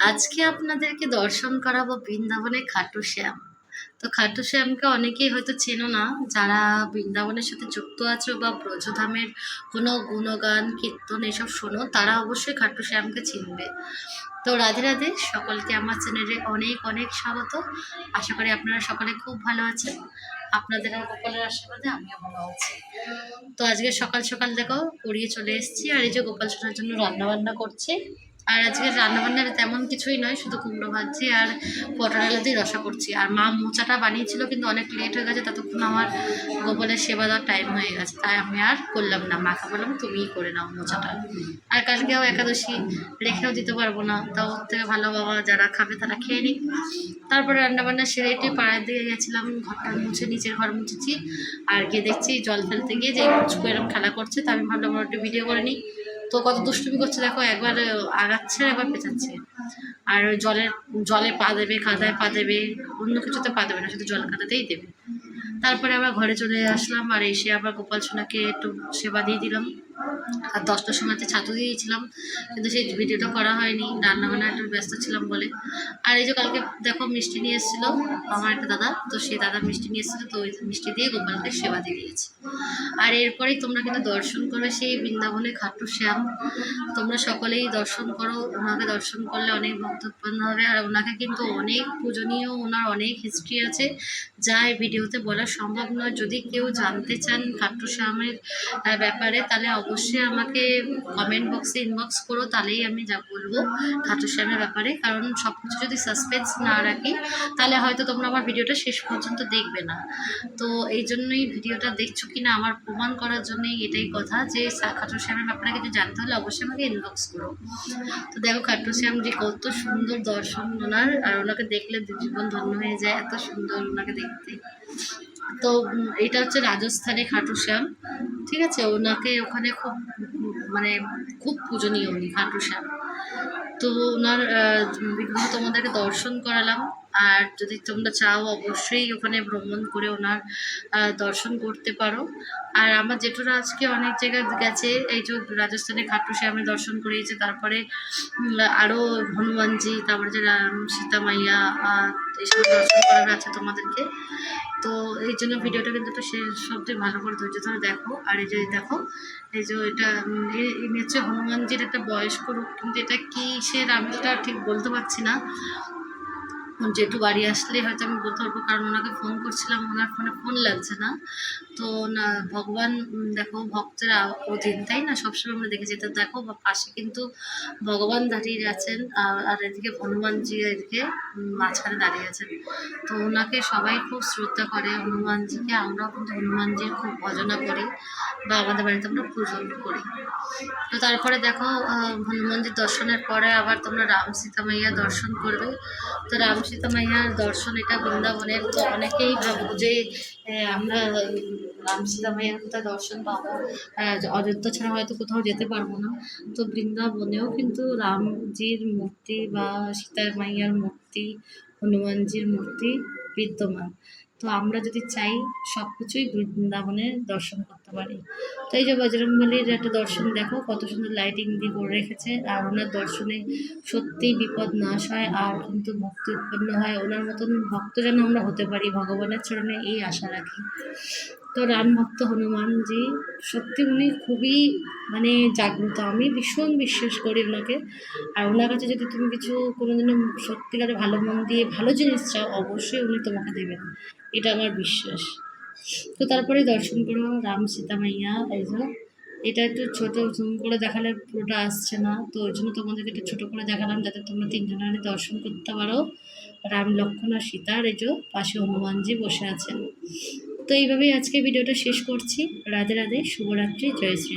আজকে আপনাদেরকে দর্শন করাবো বৃন্দাবনে খাটু শ্যাম। তো খাটু শ্যামকে অনেকেই হয়তো চেনো না, যারা বৃন্দাবনের সাথে যুক্ত আছো বা ব্রজধামের কোনো গুণগান, কীর্তন এসব শোনো, তারা অবশ্যই খাটু শ্যামকে চিনবে। তো রাধে রাধে, সকলকে আমার চ্যানেলে অনেক অনেক স্বাগত। আশা করি আপনারা সকলে খুব ভালো আছেন। আপনাদের গোপালের আশীর্বাদে আমিও ভালো আছি। তো আজকে সকাল সকাল দেখো, পড়িয়ে চলে এসেছি। আর এই যে গোপাল সোনার জন্য রান্না বান্না করছে আর আজকে রান্নাবান্নার তেমন কিছুই নয়, শুধু কুমড়ো ভাজছি আর পটল আলু দিয়ে রসা করছি। আর মা মোচাটা বানিয়েছিল, কিন্তু অনেক লেট হয়ে গেছে, ততক্ষণ আমার গোপালের সেবা দেওয়ার টাইম হয়ে গেছে। তাই আমি আর করলাম না। মাকে বললাম তুমিই করে নাও মোচাটা। আর কালকেও একাদশী, রেখেও দিতে পারব না। তাও থেকে ভালো বাবা যারা খাবে তারা খেয়ে নিক। তারপরে রান্নাবান্না সেরে একটু পাড়ার দিকে গেছিলাম, ঘরটা মুছে, নিচের ঘর মুছেছি। আর গিয়ে দেখছি জল ফেলতে গিয়ে যে পুচকু এরকম খেলা করছে, তা আমি ভাবলাম একটু ভিডিও করে নিই। তো কত দুষ্টুমি করছে দেখো, একবার আগাচ্ছে, একবার পেঁচাচ্ছে। আর জলের, জলে পা দেবে, কাদায় পা দেবে, অন্য কিছুতে পা দেবে না, শুধু জল কাদাতেই দেবে। তারপরে আবার ঘরে চলে আসলাম, আর এসে আবার গোপাল সোনাকে একটু সেবা দিয়ে দিলাম। আর দশটার সময়তে ছাতু দিয়েছিলাম, কিন্তু সেই ভিডিওটা করা হয়নি রান্না বান্না একটু ব্যস্ত ছিলাম বলে। আর এই যে কালকে দেখো মিষ্টি নিয়ে এসেছিল আমার একটা দাদা, তো সেই দাদা মিষ্টি নিয়ে এসেছিল, তো ওই মিষ্টি দিয়ে গোপালকে সেবা দিয়ে দিয়েছে। আর এরপরেই তোমরা কিন্তু দর্শন করবে সেই বৃন্দাবনে খাটু শ্যাম। তোমরা সকলেই দর্শন করো, ওনাকে দর্শন করলে অনেক ভক্ত উৎপন্ন হবে, আর ওনাকে কিন্তু অনেক পূজনীয়, ওনার অনেক হিস্ট্রি আছে। যা এই ভিডিওতে বলা সম্ভব নয়। যদি কেউ জানতে চান খাট্টু শ্যামের ব্যাপারে, তাহলে অবশ্যই আমাকে কমেন্ট বক্সে ইনবক্স করো, তাহলেই আমি যা বলব খাট্টু শ্যামের ব্যাপারে। কারণ সব কিছু যদি সাসপেন্স না রাখি, তাহলে হয়তো তোমরা আমার ভিডিওটা শেষ পর্যন্ত দেখবে না। তো এই জন্যই ভিডিওটা দেখছ কি না আমার প্রমাণ করার জন্যই এটাই কথা যে সা- খাট্টু শ্যামের ব্যাপারে কিছু জানতে হলে অবশ্যই আমাকে ইনবক্স করো। তো দেখো খাট্টু শ্যাম যে কত সুন্দর দর্শন ওনার, আর ওনাকে দেখলে জীবন ধন্য হয়ে যায়, এত সুন্দর ওনাকে দেখতে। তো এটা হচ্ছে রাজস্থানে খাটু শ্যাম ঠিক আছে, ওনাকে ওখানে খুব মানে খুব পূজনীয় উনি খাটু শ্যাম তো ওনার বিগ্রহ তোমাদেরকে দর্শন করালাম। আর যদি তোমরা চাও, অবশ্যই ওখানে ভ্রমণ করে ওনার দর্শন করতে পারো। আর আমার জেঠুরা আজকে অনেক জায়গায় গেছে, এই যে রাজস্থানে খাটু শ্যামে দর্শন করিয়েছে। তারপরে আরও হনুমানজি, তারপরে যে রাম সীতা মাইয়া এইসব দর্শন করার আছে তোমাদেরকে। তো এই জন্য ভিডিওটা কিন্তু একটু শেষ অব্দি ভালো করে ধৈর্য ধরে দেখো। আর এই যে দেখো, এই যে এটা হচ্ছে হনুমানজির একটা বয়স্ক রূপ, কিন্তু এটা কিসের আমি সেটা ঠিক বলতে পারছি না। যেটু বাড়ি আসলে হয়তো আমি বলতে পারব, কারণ ওনাকে ফোন করছিলাম, ওনার ফোনে ফোন লাগছে না। তো না, ভগবান দেখো, ভক্তের অধীন, তাই না? সবসময় আমরা দেখেছি। তো দেখো, বা পাশে কিন্তু ভগবান দাঁড়িয়ে আছেন, আর আর এদিকে হনুমানজি এদিকে মাঝখানে দাঁড়িয়ে আছেন। তো ওনাকে সবাই খুব শ্রদ্ধা করে, হনুমানজিকে আমরাও কিন্তু হনুমানজির খুব ভজনা করি, বা আমাদের বাড়িতে আমরা পূজন করি। তো তারপরে দেখো হনুমানজির দর্শনের পরে আবার তোমরা রাম সীতা মাইয়া দর্শন করবে। তো রাম সীতা মাইয়ার দর্শন এটা বৃন্দাবনের, তো অনেকেই ভাবো যে আমরা রাম সীতা মাইয়ার কোথায় দর্শন পাবো? অযোধ্যা ছাড়া হয়তো কোথাও যেতে পারব না। তো বৃন্দাবনেও কিন্তু রামজির মূর্তি বা সীতা মাইয়ার মূর্তি, হনুমানজির মূর্তি বিদ্যমান। তো আমরা যদি চাই সব কিছুই বৃন্দাবনে দর্শন করতে পারি। তো এই যে বজরংবলির একটা দর্শন দেখো, কত সুন্দর লাইটিং দিয়ে করে রেখেছে। আর ওনার দর্শনে সত্যিই বিপদ নাশ হয় আর কিন্তু ভক্তি উৎপন্ন হয়। ওনার মতন ভক্ত যেন আমরা হতে পারি ভগবানের চরণে, এই আশা রাখি। তো রাম ভক্ত হনুমানজি, সত্যি উনি খুবই মানে জাগ্রত। আমি ভীষণ বিশ্বাস করি ওনাকে আর ওনার কাছে যদি তুমি কিছু কোনোদিনও সত্যিকারে ভালো মন দিয়ে ভালো জিনিস চাও, অবশ্যই উনি তোমাকে দেবেন। এটা আমার বিশ্বাস। তো তারপরে দর্শন করো, রাম সীতা মাইয়া, এই যে। এটা একটু ছোটো, জুম করে দেখালে পুরোটা আসছে না। তো ওই জন্য তোমাদেরকে একটু ছোটো করে দেখালাম যাতে তোমরা তিনজনের দর্শন করতে পারো। রাম, লক্ষ্মণ আর সীতা আর এই যে পাশে হনুমানজি বসে আছেন। তো এইভাবেই আজকে ভিডিওটা শেষ করছি। রাধে রাধে শুভরাত্রি জয় শ্রী